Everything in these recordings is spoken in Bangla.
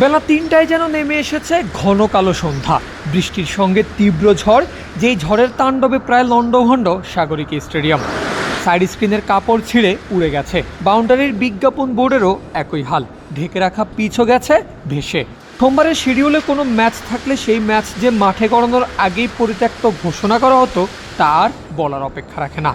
বেলা তিনটায় যেন নেমে এসেছে ঘন কালো সন্ধ্যা। বৃষ্টির সঙ্গে তীব্র ঝড়, যেই ঝড়ের তাণ্ডবে প্রায় লণ্ডভণ্ড সাগরিক স্টেডিয়াম। সাইড স্ক্রিনের কাপড় ছিঁড়ে উড়ে গেছে। বাউন্ডারির বিজ্ঞাপন বোর্ডেরও একই হাল। ঢেকে রাখা পিছও গেছে ভেসে। সোমবারের শিডিউলে কোনো ম্যাচ থাকলে সেই ম্যাচ যে মাঠে গড়ানোর আগেই পরিত্যক্ত ঘোষণা করা হতো, তার বলার অপেক্ষা রাখে না।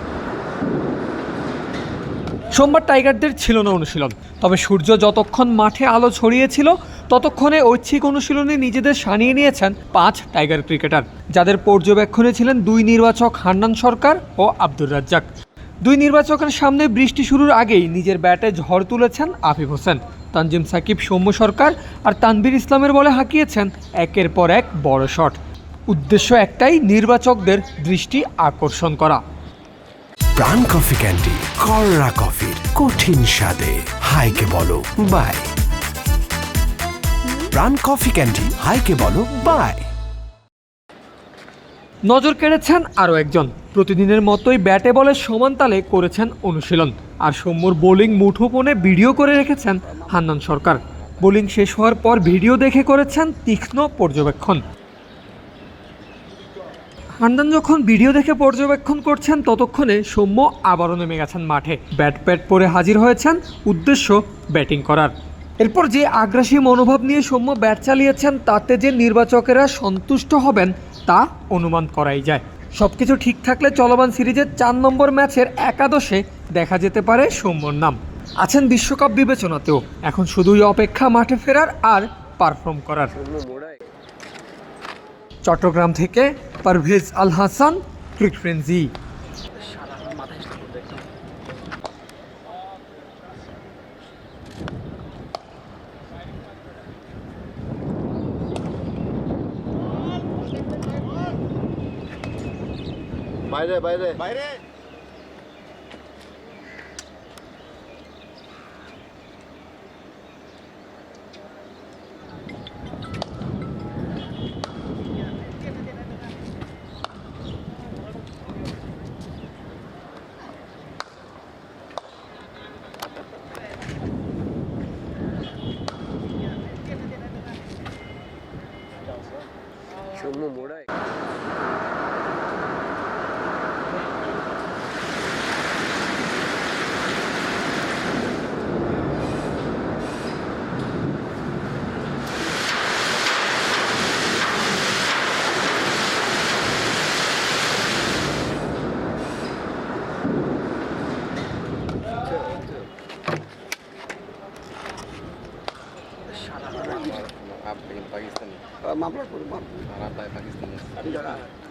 সোমবার টাইগারদের ছিল না অনুশীলন। তবে সূর্য যতক্ষণ মাঠে আলো ছড়িয়েছিল, ততক্ষণে ঐচ্ছিক অনুশীলনে নিজেদের সানিয়ে নিয়েছেন পাঁচ টাইগার ক্রিকেটার। যাদের পর্যবেক্ষণে ছিলেন দুই নির্বাচক হান্নান সরকার ও আব্দুর রাজ্জাক। দুই নির্বাচকের সামনে বৃষ্টি শুরুর আগেই নিজের ব্যাটে ঝড় তুলেছেন আফিফ হোসেন। তানজিম সাকিব, সৌম্য সরকার আর তানভীর ইসলামের বলে হাঁকিয়েছেন একের পর এক বড় শট। উদ্দেশ্য একটাই, নির্বাচকদের দৃষ্টি আকর্ষণ করা। প্রাণ কফি ক্যান্ডি কররা কফির কঠিন স্বাদে। হাইকে বলো, বাই। প্রাণ কফি ক্যান্ডি, হাইকে বলো, বাই। নজর কেড়েছেন আরও একজন। প্রতিদিনের মতোই ব্যাটে বলে সমান তালে করেছেন অনুশীলন। আর সৌম্যর বোলিং মুঠোপনে ভিডিও করে রেখেছেন হান্নান সরকার। বোলিং শেষ হওয়ার পর ভিডিও দেখে করেছেন তীক্ষ্ণ পর্যবেক্ষণ। হান্নান যখন ভিডিও দেখে পর্যবেক্ষণ করছেন, ততক্ষণে সৌম্য আবারও নেমে গেছেন মাঠে। ব্যাট প্যাট পরে হাজির হয়েছেন উদ্দেশ্য ব্যাটিং করার। এরপর যে আগ্রাসী মনোভাব নিয়ে সৌম্য ব্যাট চালিয়েছেন, তাতে যে নির্বাচকেরা সন্তুষ্ট হবেন, তা অনুমান করাই যায়। সব কিছু ঠিক থাকলে চলমান সিরিজের চার নম্বর ম্যাচের একাদশে দেখা যেতে পারে সৌম্যর নাম। আছেন বিশ্বকাপ বিবেচনাতেও। এখন শুধুই অপেক্ষা মাঠে ফেরার আর পারফর্ম করার। চট্টগ্রাম থেকে পারভেজ আল হাসান ক্রিক ফ্রেন্সি বাইরে বাইরে বাইরে 全部木的。Maaf dengan Pakistan. Uh, maaf maaf. Arab Pakistan. Tidak.